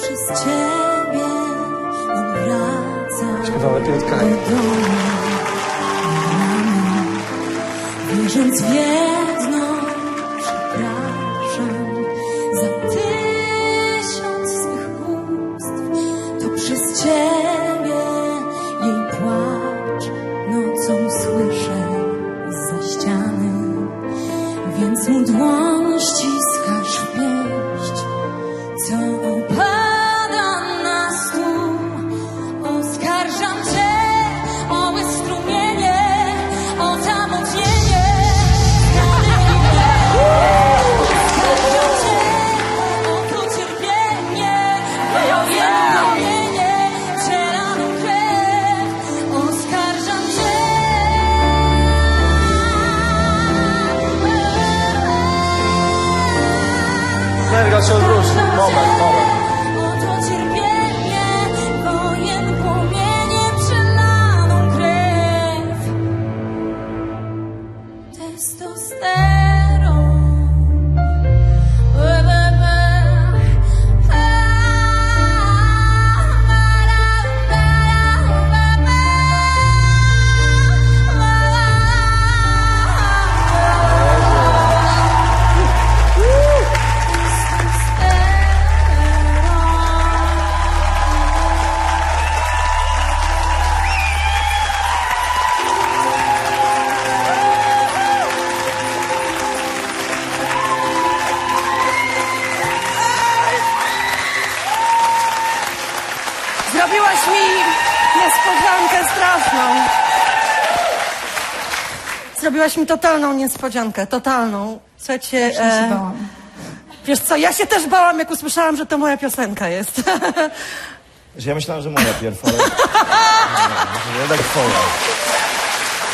przez Ciebie On wraca Śpiewała Piotka Wierząc wiem 像肉食，冒白，冒白。Zrobiłaś mi niespodziankę straszną. Zrobiłaś mi totalną niespodziankę, totalną. Słuchajcie, e, wiesz co, ja się też bałam, jak usłyszałam, że to moja piosenka jest. Że Ja myślałem, że moja pierw, ale... Jednak twoja.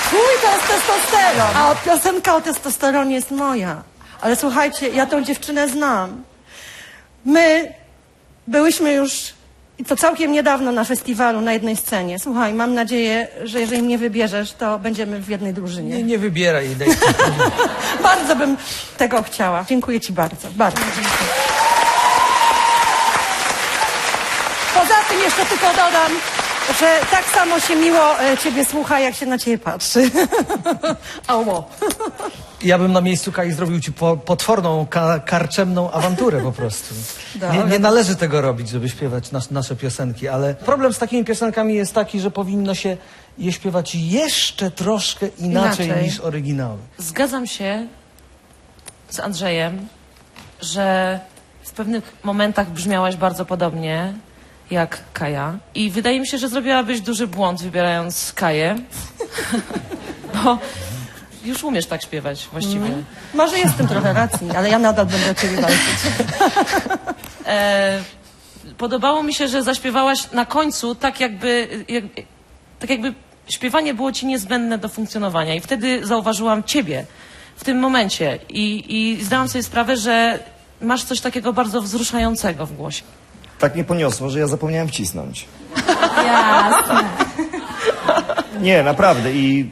Twój to jest testosteron, a piosenka o testosteronie jest moja. Ale słuchajcie, ja tą dziewczynę znam. My byłyśmy już, i to całkiem niedawno na festiwalu, na jednej scenie. Słuchaj, mam nadzieję, że jeżeli mnie wybierzesz, to będziemy w jednej drużynie. Nie, nie wybieraj jej, daj Bardzo bym tego chciała. Dziękuję Ci bardzo, bardzo dziękuję. Poza tym jeszcze tylko dodam, że tak samo się miło e, Ciebie słucha, jak się na Ciebie patrzy. Ało. Ja bym na miejscu Kai zrobił ci po, potworną, ka, karczemną awanturę po prostu. Nie, nie należy tego robić, żeby śpiewać nas, nasze piosenki, ale problem z takimi piosenkami jest taki, że powinno się je śpiewać jeszcze troszkę inaczej, Inaczej. niż oryginały. Zgadzam się z Andrzejem, że w pewnych momentach brzmiałaś bardzo podobnie jak Kaja. I wydaje mi się, że zrobiłabyś duży błąd wybierając Kaję. Bo już umiesz tak śpiewać właściwie. Może jest w tym trochę racji, ale ja nadal będę o Ciebie walczyć. E, podobało mi się, że zaśpiewałaś na końcu tak jakby, jak, tak jakby śpiewanie było ci niezbędne do funkcjonowania. I wtedy zauważyłam ciebie w tym momencie i, i zdałam sobie sprawę, że masz coś takiego bardzo wzruszającego w głosie. Tak mnie poniosło, że ja zapomniałem wcisnąć. Jasne. Nie, naprawdę i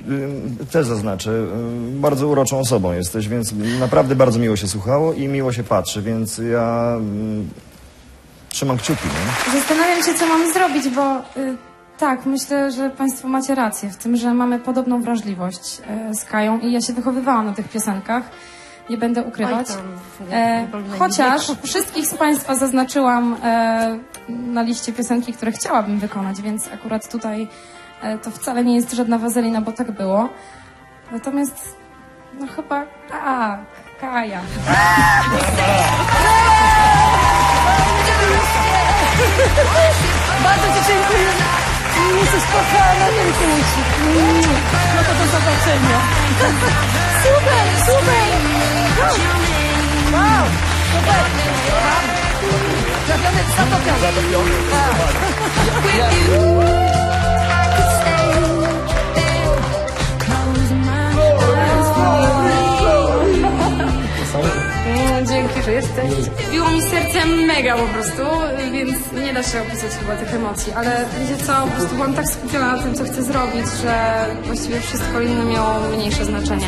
y, też zaznaczę, y, bardzo uroczą osobą jesteś, więc naprawdę bardzo miło się słuchało i miło się patrzy, więc ja y, trzymam kciuki, nie? Zastanawiam się, co mamy zrobić, bo y, tak, myślę, że Państwo macie rację w tym, że mamy podobną wrażliwość y, z Kają i ja się wychowywałam na tych piosenkach. Nie będę ukrywać. Oj, tam, nie, E, nie chociaż wszystkich z Państwa zaznaczyłam e, na liście piosenki, które chciałabym wykonać, więc akurat tutaj e, to wcale nie jest żadna wazelina, bo tak było. Natomiast, no chyba tak, Kaja. Bardzo Ci dziękuję. Jesteś kochana, dziękuję Ci. No to do zobaczenia. Super. Zatopiony, zatopiony. Dzięki, że jesteś. Biło mi serce mega po prostu, więc nie da się opisać chyba tych emocji, ale wiecie co, po prostu byłam tak skupiona na tym, co chcę zrobić, że właściwie wszystko inne miało mniejsze znaczenie.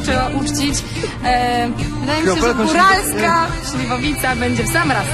Trzeba uczcić. E, wydaje mi się, że góralska śliwowica będzie w sam raz.